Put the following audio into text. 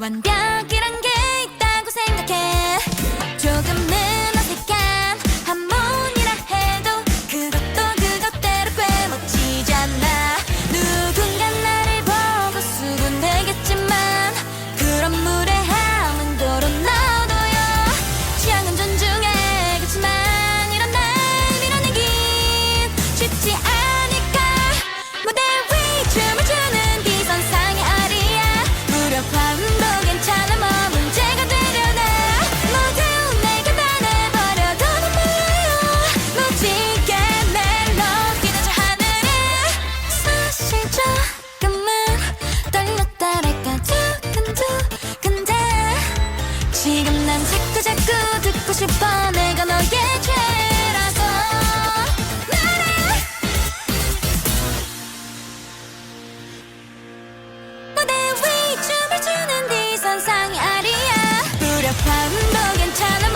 완벽이란 게 지금 난 자꾸 자꾸 듣고 싶어. 내가 너의 죄라서 말해 무대 위 춤을 추는 네 선상이 아리야. 뚜렷한 도 괜찮아.